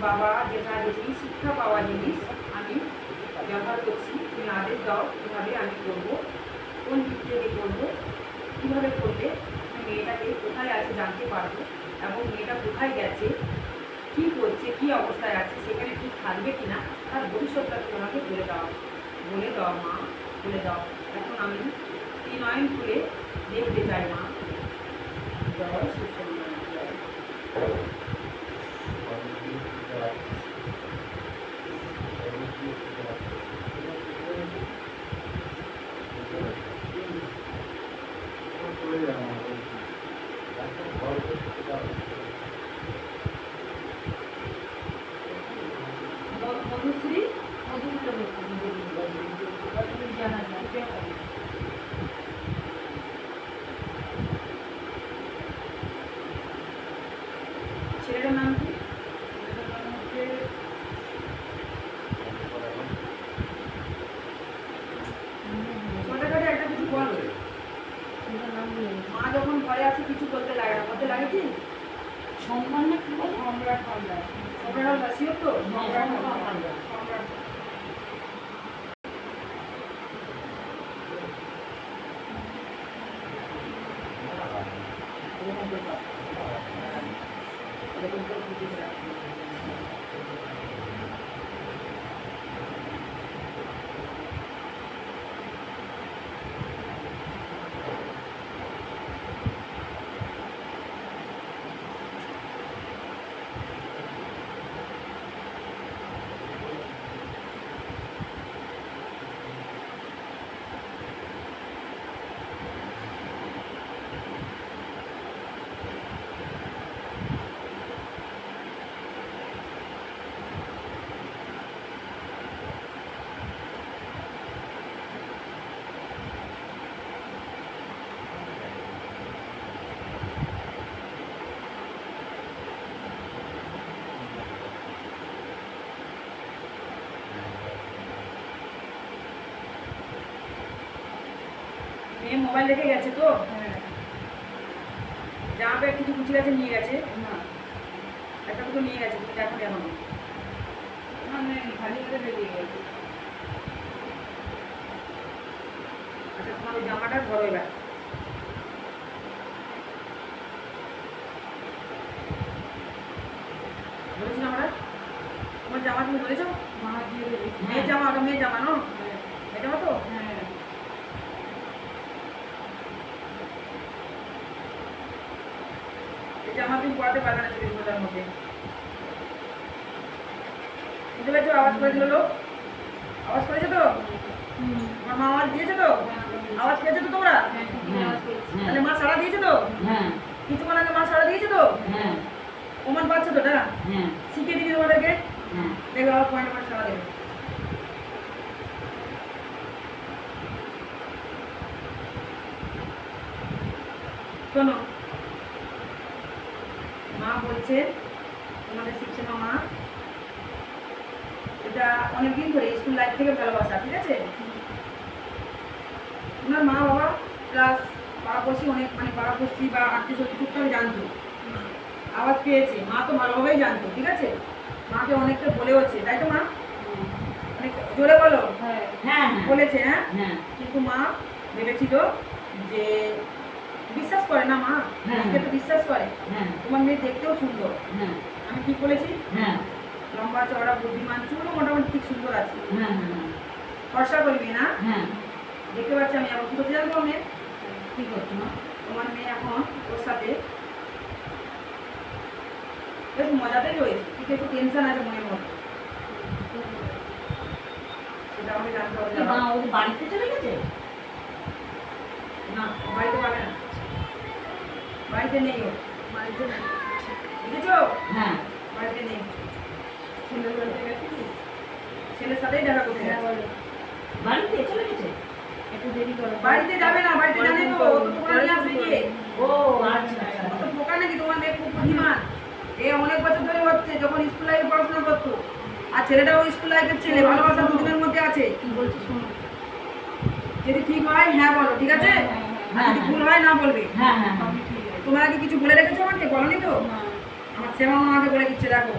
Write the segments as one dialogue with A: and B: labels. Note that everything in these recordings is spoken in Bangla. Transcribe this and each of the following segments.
A: বাবা যেটা জেঠি শিক্ষা পাওয়া জিনিস আমি ব্যবহার করছি তুমি আদেশ দাও, কীভাবে আমি করব, কোন দিক থেকে করব, কীভাবে আমি মেয়েটাকে কোথায় আছে জানতে পারব এবং মেয়েটা কোথায় গেছে, কি করছে, কি অবস্থায় আছে, সেখানে ঠিক থাকবে কিনা, তার ভবিষ্যৎটা তোমাকে বলে দাও। বলে দাও মা, বলে দাও। এখন আমি এই নয়ন খুলে দেখতে চাই মা। জয় সুসন্মান জয় ম- মধুশ্রী জানা যায় ছেলেটার নাম কি ছেলেটার নাম হচ্ছে ছোটখাটো একটা কিছু বলো মা যখন ঘরে আছে কিছু বলতে লাগে না বলতে লাগে কি
B: সম্মান না কি বলে
A: সম্রাট হালদার সম্রাট মোবাইল রেখে গেছে তো? জামা প্যান্ট কিছু গুছিয়ে গেছে নিয়ে গেছে? একটা দুটো নিয়ে গেছে তুমি দেখো এখন
B: মানে খালি করে বেরিয়ে গেছে।
A: আচ্ছা তোমার ওই জামাটা ধরো এবার। ধরেছি আমরা তোমার জামা তুমি ধরেছো?
B: মা দিয়ে
A: মেয়ের জামা ওটা মেয়ের জামা না মেয়ের জামা তো
B: হ্যাঁ
A: জামা পারবে না ঘণ্টার মধ্যে। বুঝতে পেরেছ? আওয়াজ করে দিল লোক? আওয়াজ করেছ তো? তোমার মা আওয়াজ দিয়েছে তো? আওয়াজ পেয়েছ তো তোমরা? তাহলে মা সাড়া দিয়েছে তো?
B: হ্যাঁ।
A: কিছুক্ষণ আগে মা সাড়া দিয়েছে তো?
B: হ্যাঁ।
A: প্রমাণ পাচ্ছ তো না?
B: হ্যাঁ।
A: শিখিয়ে দিচ্ছি তোমাদেরকে?
B: হ্যাঁ।
A: দেখবে আবার পয়েন্ট পয়েন্ট সাড়া দেবে। শোনো মা বলছে তোমাদের শিখছে না মা? এটা অনেকদিন ধরে স্কুল লাইফ থেকে ভালোবাসা ঠিক আছে? তোমার মা বাবা প্লাস পাড়াপড়শি অনেক মানে পাড়াপড়শি বা আত্মীয় স্বজন টুকটাক জানতো। আওয়াজ পেয়েছে মা তো ভালোভাবেই জানতো ঠিক আছে? মাকে অনেকটা বলেওছে তাই তো মা? অনেক জোরে বলো?
B: হ্যাঁ হ্যাঁ।
A: বলেছে হ্যাঁ?
B: হ্যাঁ।
A: কিন্তু মা ভেবেছিল যে বিশ্বাস করে না মা?
B: হ্যাঁ।
A: তো বিশ্বাস করে।
B: হ্যাঁ।
A: তোমার মেয়ে দেখতেও সুন্দর।
B: হ্যাঁ।
A: আমি ঠিক বলেছি? লম্বা চওড়া বুদ্ধিমান চুলও মোটামুটি ঠিক সুন্দর আছে। ফর্সা করবি না? দেখতে পাচ্ছি আমি এখন কি জানব মেয়ে।
B: কি করছ মা?
A: তোমার মেয়ে এখন ওর সাথে বেশ মজাতেই রয়েছে। কিন্তু একটু টেনশন আছে মনের মধ্যে। সেটা আমাকে জানতে হবে।
B: কি বাড়িতে চলে গেছে?
A: না বাড়িতে পাবে না। বাড়িতে নেই
B: বাড়িতে
A: বুঝেছ
B: হ্যাঁ।
A: বাড়িতে নেই
B: ছেলের বাড়িতে গেছে
A: ছেলের সাথেই দেখা করতে
B: হ্যাঁ,
A: গেছে।
B: বাড়িতে চলে গেছে? একটু দেরি করো।
A: বাড়িতে যাবে না বাড়িতে জানে তো ও নিয়ে আসবে কি?
B: ও আচ্ছা আচ্ছা।
A: তো পোকা নাকি তোমার খুব বুদ্ধিমান। এ অনেক বছর ধরে হচ্ছে যখন স্কুল লাইফে পড়াশোনা করতো। আর ছেলেটাও স্কুল লাইফের ছেলে ভালোবাসা দুজনের মধ্যে আছে।
B: কি বলছো শোনো।
A: যদি ঠিক হয় হ্যাঁ বলো ঠিক আছে? আর যদি ভুল হয় না বলবে।
B: হ্যাঁ হ্যাঁ হ্যাঁ।
A: তোমরা কি কিছু বলে রেখেছো আমাকে? বলনি তো। আমার শ্যামা মা আমাকে বলে দিচ্ছে দেখো।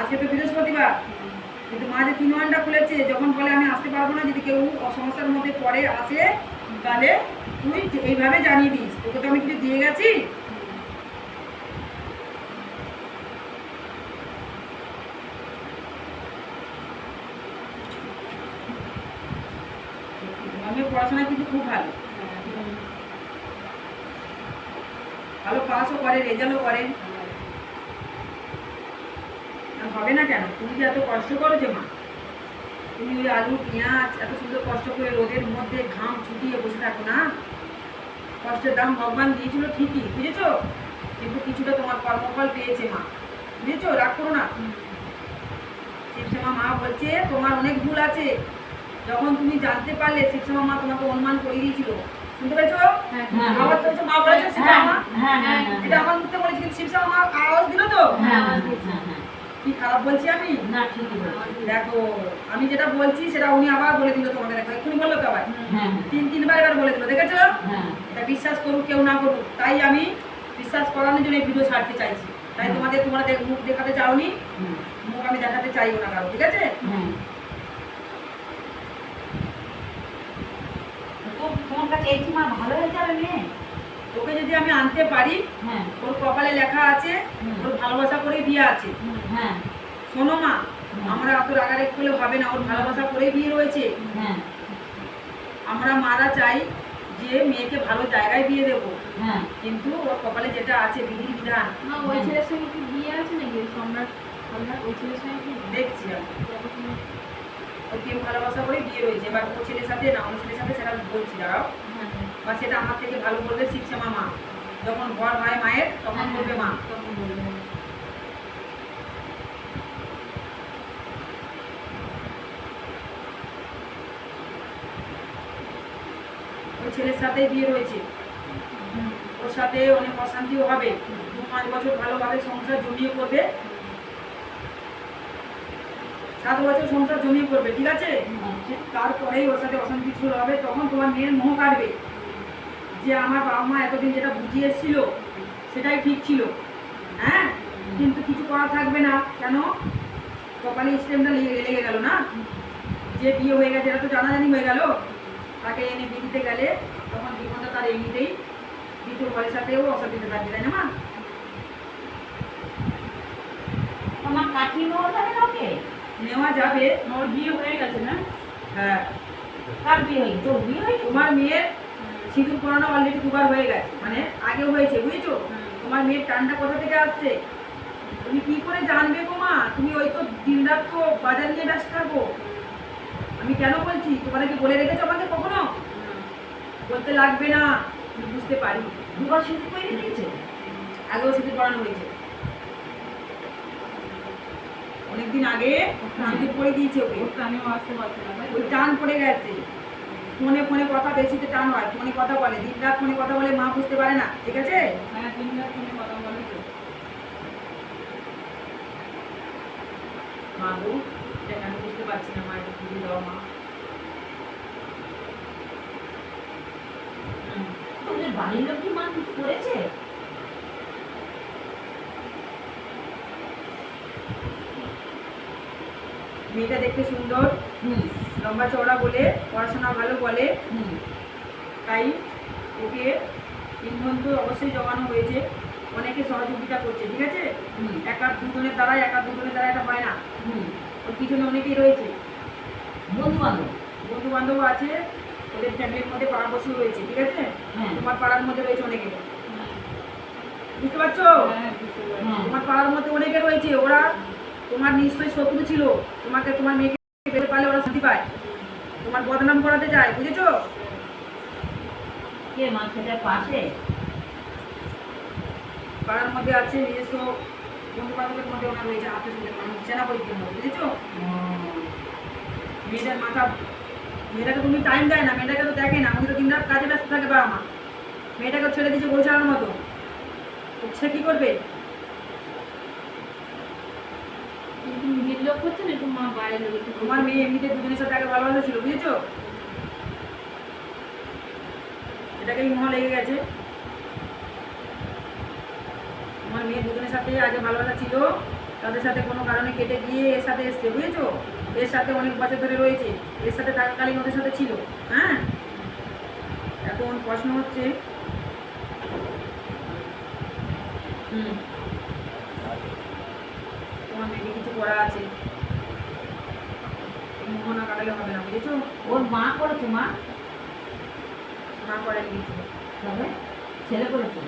A: আজকে তো বৃহস্পতিবার। কিন্তু মা যে তিন ঘণ্টা খুলেছে যখন বলে আমি আসতে পারব না যদি কেউ অসমস্যার মধ্যে পরে আসে তাহলে তুই এইভাবে জানিয়ে দিস। তোকে তো আমি কিছু দিয়ে গেছি আমি পড়াশোনা কিন্তু খুব ভালো ভালো পাসও করে রেজাল্টও করে। হবে না কেন? তুমি যে এত কষ্ট করো যে মা। তুমি ওই আলু, পেঁয়াজ, এত সুন্দর কষ্ট করে রোদের মধ্যে ঘাম ছুটিয়ে বসে থাকো না। কষ্টের দাম ভগবান দিয়েছিল ঠিকই, বুঝেছ? কিন্তু কিছুটা তোমার কর্মফল পেয়েছে মা। বুঝেছ? রাগ করো না। শিবশ্যামা মা বলছে, তোমার অনেক ভুল আছে। যখন তুমি জানতে পারলে, শিবশ্যামা মা তোমাকে অনুমান করে দিয়েছিল। শুনতে পেয়েছ
B: হ্যাঁ,
C: হ্যাঁ।
A: মা বলেছ শিবশ্যামা মা
B: হ্যাঁ হ্যাঁ হ্যাঁ
A: এটা আমার মুখে বলেছি কিন্তু শিবশ্যামা মা আওয়াজ দিল তো।
B: হ্যাঁ হ্যাঁ হ্যাঁ হ্যাঁ।
A: কি খারাপ বলছি আমি?
B: না ঠিকই
A: দেখো আমি যেটা বলছি সেটা উনি আবার বলে দিল তোমাকে দেখো এক্ষুনি বলল তো আবার।
B: হ্যাঁ
A: তিন তিনবার এবার বলে দিল দেখেছ?
B: হ্যাঁ।
A: এটা বিশ্বাস করুক কেউ না করুক। তাই আমি বিশ্বাস করানোর জন্য এই ভিডিও ছাড়তে চাইছি। তাই তোমাদের তোমরা মুখ দেখাতে চাওনি মুখ আমি দেখাতে চাইও না কারও ঠিক আছে
B: হ্যাঁ তো তোমার কাছে এই কি মা ভালো হয়ে যাবে মেয়ে?
A: ওকে যদি আমি আনতে পারি
B: হ্যাঁ।
A: ওর কপালে লেখা আছে। ওর ভালোবাসা করেই বিয়ে আছে।
B: হ্যাঁ।
A: শোনো মা আমরা অত রাগারাগি করলে হবে না ওর ভালোবাসা করেই বিয়ে রয়েছে।
B: হ্যাঁ।
A: আমরা মারা চাই যে মেয়েকে ভালো জায়গায় বিয়ে দেবো।
B: হ্যাঁ।
A: কিন্তু ওর কপালে যেটা আছে বিধি বিধান।
D: না ওই ছেলের সঙ্গে কি বিয়ে আছে নাকি? সম্রাট সম্রাট ওই ছেলের সঙ্গে
A: দেখছি আমি। প্রেম ভালোবাসা করে বিয়ে রয়েছে এবার ছেলের সাথে না, অন্য ছেলের সাথে সেটা বলছি, দাঁড়াও। বা সেটা আমার থেকে ভালো মা। যখন ঘর হয় মায়ের, তখন বলবে মা।
D: তখন বলবে
A: ছেলের সাথে বিয়ে রয়েছে। ওর সাথে অনেক অশান্তিও হবে। দু পাঁচ বছর ভালোভাবে সংসার জমিয়ে করবে। সাত বছর সংসার জমিয়ে করবে, ঠিক আছে? তারপরেই ওর সাথে অশান্তি শুরু হবে, তখন তোমার মেয়ের মোহ কাটবে। যে আমার বাবা মা এতদিন যেটা বুঝিয়ে এসেছিল, সেটাই ঠিক ছিল। হ্যাঁ? কিন্তু কিছু করা থাকবে না। কেন? কপালে স্টেমটা লেগে লেগে গেল না? যে বিয়ে হয়ে গেছে, এটা তো জানাজানি হয়ে গেল। তাকে এনে বিয়ে গেলে, তখন জীবনটা তার এমনিতেই দ্বিতীয় ঘরের সাথেও অশান্তিতে থাকবে, তাই না মা?
B: তোমার কাঠি নেওয়া যাবে।
D: ওর বিয়ে হয়ে গেছে না?
A: হ্যাঁ।
B: কার বিয়ে হয়েছে তোর বিয়ে হয়েছে
A: তোমার মেয়ের সিঁদুর পরানো অলরেডি দুবার হয়ে গেছে। মানে আগেও হয়েছে বুঝেছ? তোমার মেয়ের টানটা কোথা থেকে আসছে? তুমি কি করে জানবে গো মা? তুমি ওই তো দিন রাত তো বাজার নিয়ে ব্যস্ত থাকো। আমি কেন বলছি? তোমার কি বলে রেখেছো আমাকে কখনো? বলতে লাগবে না। বুঝতে পারি
B: দুবার শুধু করে দিয়েছে
A: আগেও সিঁদুর পরানো হয়েছে। অনেকদিন আগে সিঁদুর পরে দিয়েছে ওকে।
D: ওর আসতে পারছে না
A: ওই টান পড়ে গেছে। ফোনে ফোনে কথা বেশিতে টান হয় ফোনে কথা বলে দিন রাত ফোনে কথা বলে মা বুঝতে পারে না ঠিক আছে?
D: হ্যাঁ তিন রাত ফোনে কথা বলে
A: মা গো এটা বুঝতে পারছি না মা একটু দাও মা?
B: বাড়ির লোক কি মা কিছু করেছে?
A: মেয়েটা দেখতে সুন্দর।
B: হুম।
A: লম্বা চওড়া বলে পড়াশোনা ভালো বলে।
B: হুম।
A: তাই ওকে ইন্ধন তো অবশ্যই জমানো হয়েছে। অনেকে সহযোগিতা করছে ঠিক আছে?
B: হুম।
A: একা দুজনের দ্বারা একা দুজনের দ্বারা এটা হয় না।
B: হুম।
A: ওর পিছনে অনেকেই রয়েছে।
B: বন্ধু বান্ধব
A: বন্ধু বান্ধব আছে ওদের ফ্যামিলির মধ্যে পাড়াপড়শি রয়েছে ঠিক আছে?
B: হ্যাঁ।
A: তোমার পাড়ার মধ্যে রয়েছে অনেকে। বুঝতে পারছ?
D: হ্যাঁ বুঝতে পারছি।
B: হ্যাঁ
A: তোমার পাড়ার মধ্যে অনেকে রয়েছে ওরা তোমার নিশ্চয়ই শত্রু ছিল। তোমাকে তোমার মেয়েকে পেতে পারলে ওরা শান্তি পায়। তোমার বদনাম করাতে চায় বুঝেছ?
B: কে মা সেটা পাশে?
A: পাড়ার মধ্যে আছে নিজস্ব বন্ধু বান্ধবের মধ্যে ওরা রয়েছে আত্মীয় মানুষ চেনা পরিচিতির মধ্যে বুঝেছ? মেয়েটার মাথা মেয়েটাকে তুমি টাইম দেয় না মেয়েটাকে তো দেখে না আমি তো দিন রাত কাজে ব্যস্ত থাকে বাবা মা। মেয়েটাকে ছেড়ে দিয়েছে বই চালানোর মতো সে কি করবে?
D: কিন্তু নিজের লোক হচ্ছে না, একটু মা বাইরে
A: তোমার মেয়ে এমনিতে দুজনের সাথে আগে ভালোবাসা ছিল বুঝেছ? এটাকেই মোহ লেগে গেছে। তোমার মেয়ে দুজনের সাথে আগে ভালোবাসা ছিল, তাদের সাথে কোনো কারণে কেটে গিয়ে এর সাথে এসছে, বুঝেছ? এর সাথে অনেক বছর ধরে রয়েছে, এর সাথে থাকাকালীন ওদের সাথে ছিল হ্যাঁ? এখন প্রশ্ন হচ্ছে, হুম। করা আছে। কাটালে হবে না, বুঝেছ?
B: ওর মা করেছে, মা?
A: মা করাই কিছু।
B: তবে ছেলে করেছে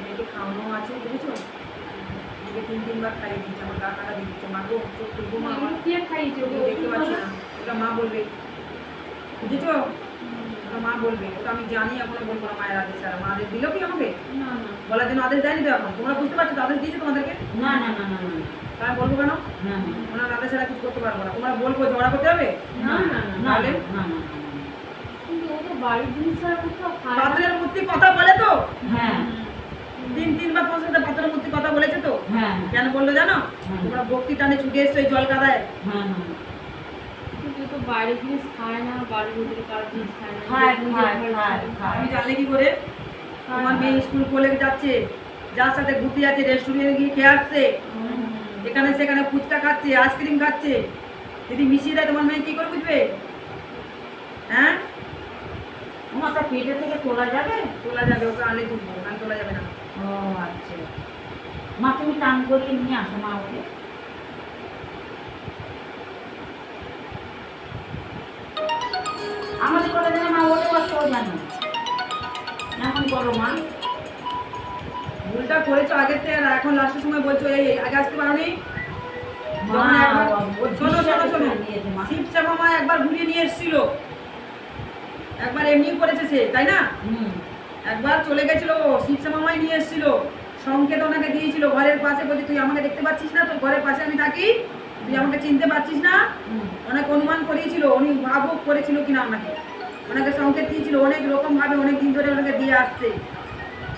A: মেয়েকে খাওয়ানো আছে বুঝেছ মেয়েকে তিন তিনবার খাইয়ে দিচ্ছে আমার কাকাটা দিয়ে দিচ্ছে মা গো চোখ খুলবো মা আমার
D: কে খাইয়েছে
A: চোখে দেখতে পাচ্ছি না ওটা মা বলবে বুঝেছ ওটা মা বলবে ওটা আমি জানি এখনও বলব না মায়ের আদেশ আর মা আদেশ দিল কি আমাকে
D: না না
A: বলার জন্য আদেশ দেয়নি তো এখন তোমরা বুঝতে পারছ আদেশ দিয়েছে তোমাদেরকে
B: না না না না
A: আমি বলব কেন
B: না না
A: ওনার আদেশ ছাড়া কিছু করতে পারব না তোমরা বলব ঝগড়া করতে হবে
B: না না না
D: তো।
A: পাত্রের মূর্তি কথা বলে তো
B: হ্যাঁ
A: তিন তিনবার তোমার সাথে পাত্রের মূর্তি কথা বলেছে তো
B: হ্যাঁ
A: কেন বলল জানো তোমরা ভক্তি টানে ছুটে এসছো এই জল কাদায়
D: তো বাইরের জিনিস খায় না বাড়ির ভিতরে কারোর জিনিস খায় না
B: খায়, খায়, খায়,
D: খায়।
B: খায়।
A: আমি জানলে কি করে? তোমার মেয়ে স্কুল কলে যাচ্ছে যার সাথে ঘুরতে যাচ্ছে রেস্টুরেন্টে গিয়ে খেয়ে আসছে। এখানে সেখানে ফুচকা খাচ্ছে আইসক্রিম খাচ্ছে। যদি মিশিয়ে দেয় তোমার মেয়ে কি করে বুঝবে? হ্যাঁ?
B: ওনাটা পেটে থেকে তোলা যাবে?
A: তোলা যাবে ওকে আনলে তুলবো না তোলা যাবে না।
B: ও আচ্ছা। মা তুমি টান করিয়ে নিয়ে আসো মা ওকে। ওরে এমন করো মা।
A: ভুলটা করেছ আগের থেকে আর এখন লাস্টের সময় বলছো এই আগে আসতে পারোনি? একবার শোনো শোনো শোনো। ঘুরিয়ে নিয়ে এসেছিল। একবার এমনি করেছে সে তাই না? একবার চলে গেছিল মামাই নিয়ে এসেছিল। সংকেত ওনাকে দিয়েছিল ঘরের পাশে বলছে তুই আমাকে দেখতে পাচ্ছিস না? তোর ঘরের পাশে আমি থাকি। তুই আমাকে চিনতে পারছিস না? অনেক অনুমান করিয়েছিল উনি ভাবুক করেছিল কিনা ওনাকে ওনাকে সংকেত দিয়েছিল অনেক রকম ভাবে অনেক দিন ধরে ওনাকে দিয়ে আসছে।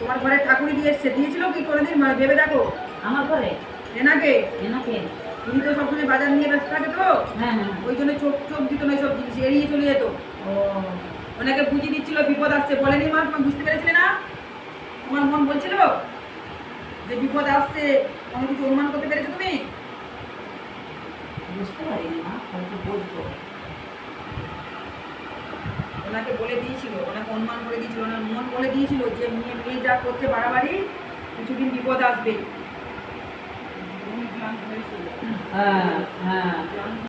A: তোমার ঘরে ঠাকুরই দিয়ে এসছে। দিয়েছিল কি কোনোদিন? মানে ভেবে দেখো।
B: আমার ঘরে?
A: এনাকে?
B: এনাকে?
A: তুমি তো সবসময় বাজার নিয়ে ব্যস্ত থাকে তো।
B: হ্যাঁ হ্যাঁ।
A: ওই জন্য চোখ চোখ দিত না সব জিনিস এড়িয়ে চলে যেত।
B: ও।
A: ওনাকে বুঝিয়ে দিচ্ছিল বিপদ আসছে। বলেনি মা তোমার বুঝতে পেরেছিলে না? তোমার মন বলছিল যে বিপদ আসছে কোনো কিছু অনুমান করতে পেরেছ তুমি?
B: বুঝতে পারিনি মা হয়তো বলতো
A: ওনাকে বলে দিয়েছিল, ওনাকে অনুমান করে দিয়েছিল, ওনার মন বলে দিয়েছিল যে মেয়ে মেয়ে যা করছে বাড়াবাড়ি, কিছুদিন বিপদ আসবে।
B: হ্যাঁ হ্যাঁ।